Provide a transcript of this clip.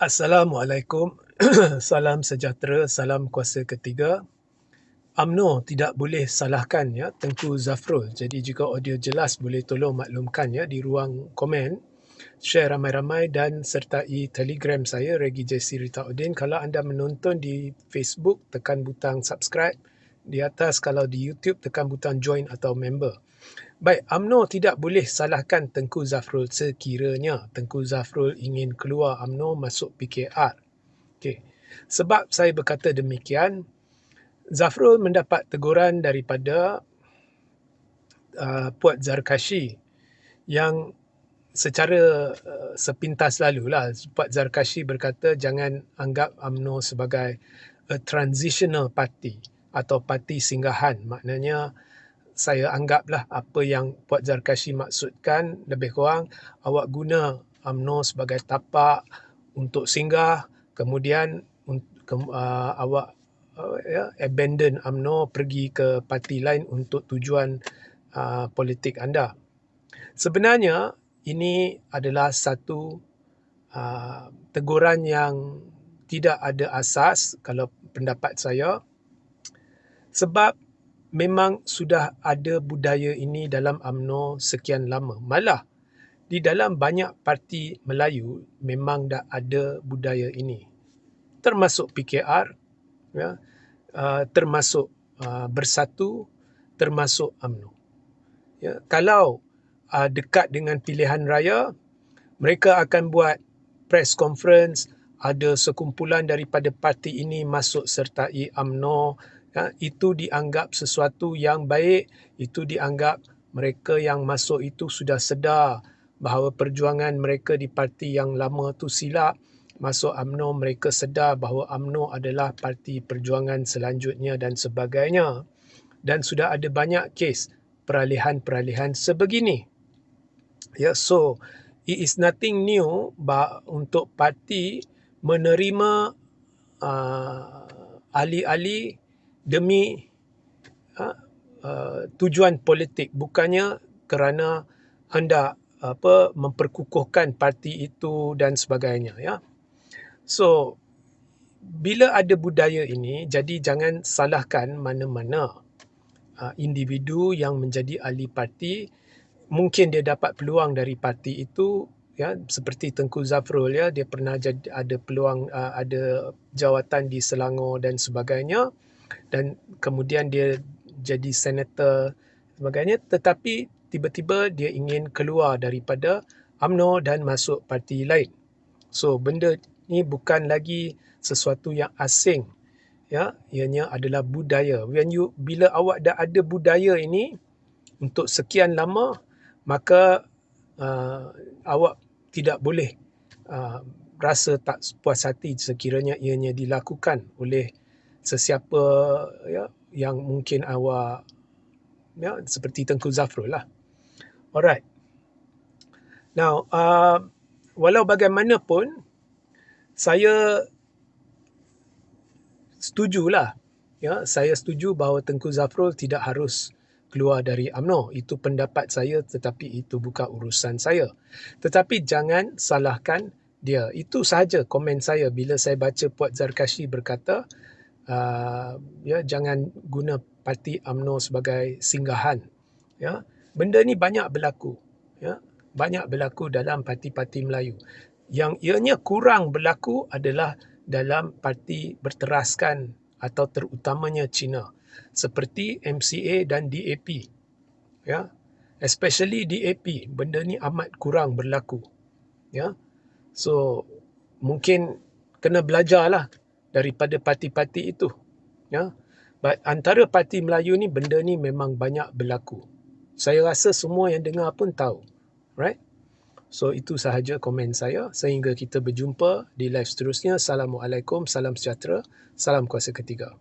Assalamualaikum. salam sejahtera, salam kuasa ketiga. UMNO tidak boleh salahkan ya Tengku Zafrul. Jadi jika audio jelas boleh tolong maklumkan ya di ruang komen. Share ramai-ramai dan sertai Telegram saya Regi Jesse Rita Udin. Kalau anda menonton di Facebook tekan butang subscribe. Di atas kalau di YouTube tekan butang join atau member. Baik, UMNO tidak boleh salahkan Tengku Zafrul sekiranya Tengku Zafrul ingin keluar UMNO masuk PKR. Okay. Sebab saya berkata demikian, Zafrul mendapat teguran daripada uh, Puat Zarkashi yang secara uh, sepintas lalu lah Puat Zarkashi berkata jangan anggap UMNO sebagai a transitional party atau parti singgahan. Maknanya saya anggaplah apa yang Puan Zarkashi maksudkan lebih kurang awak guna UMNO sebagai tapak untuk singgah kemudian uh, awak uh, ya, abandon UMNO pergi ke parti lain untuk tujuan uh, politik anda. Sebenarnya ini adalah satu uh, teguran yang tidak ada asas kalau pendapat saya sebab memang sudah ada budaya ini dalam AMNO sekian lama. Malah di dalam banyak parti Melayu memang dah ada budaya ini. Termasuk PKR, ya, uh, termasuk uh, Bersatu, termasuk AMNO. Ya, kalau uh, dekat dengan pilihan raya, mereka akan buat press conference, ada sekumpulan daripada parti ini masuk sertai AMNO, itu dianggap sesuatu yang baik, itu dianggap mereka yang masuk itu sudah sedar bahawa perjuangan mereka di parti yang lama tu silap. Masuk AMNO mereka sedar bahawa AMNO adalah parti perjuangan selanjutnya dan sebagainya. Dan sudah ada banyak kes peralihan-peralihan sebegini. Ya, so it is nothing new untuk parti menerima uh, ahli-ahli demi uh, uh, tujuan politik. Bukannya kerana anda apa memperkukuhkan parti itu dan sebagainya ya. So bila ada budaya ini jadi jangan salahkan mana-mana uh, individu yang menjadi ahli parti. Mungkin dia dapat peluang dari parti itu ya seperti Tengku Zafrul ya dia pernah jadi ada peluang uh, ada jawatan di Selangor dan sebagainya dan kemudian dia jadi senator sebagainya tetapi tiba-tiba dia ingin keluar daripada AMNO dan masuk parti lain. So benda ni bukan lagi sesuatu yang asing. Ya, ianya adalah budaya. When you bila awak dah ada budaya ini untuk sekian lama maka uh, awak tidak boleh uh, rasa tak puas hati sekiranya ianya dilakukan oleh sesiapa ya yang mungkin awak ya seperti Tengku Zafrul lah. Alright. Now, uh, walau bagaimanapun saya setujulah ya saya setuju bahawa Tengku Zafrul tidak harus keluar dari AMNO. Itu pendapat saya tetapi itu bukan urusan saya. Tetapi jangan salahkan dia. Itu sahaja komen saya bila saya baca Puat Zarkashi berkata uh, ya jangan guna parti AMNO sebagai singgahan ya. Benda ni banyak berlaku ya. Banyak berlaku dalam parti-parti Melayu. Yang ianya kurang berlaku adalah dalam parti berteraskan atau terutamanya Cina seperti MCA dan DAP ya. Especially DAP benda ni amat kurang berlaku ya. So mungkin kena belajarlah daripada parti-parti itu. Ya. But antara parti Melayu ni benda ni memang banyak berlaku. Saya rasa semua yang dengar pun tahu. Right? So itu sahaja komen saya sehingga kita berjumpa di live seterusnya. Assalamualaikum, salam sejahtera, salam kuasa ketiga.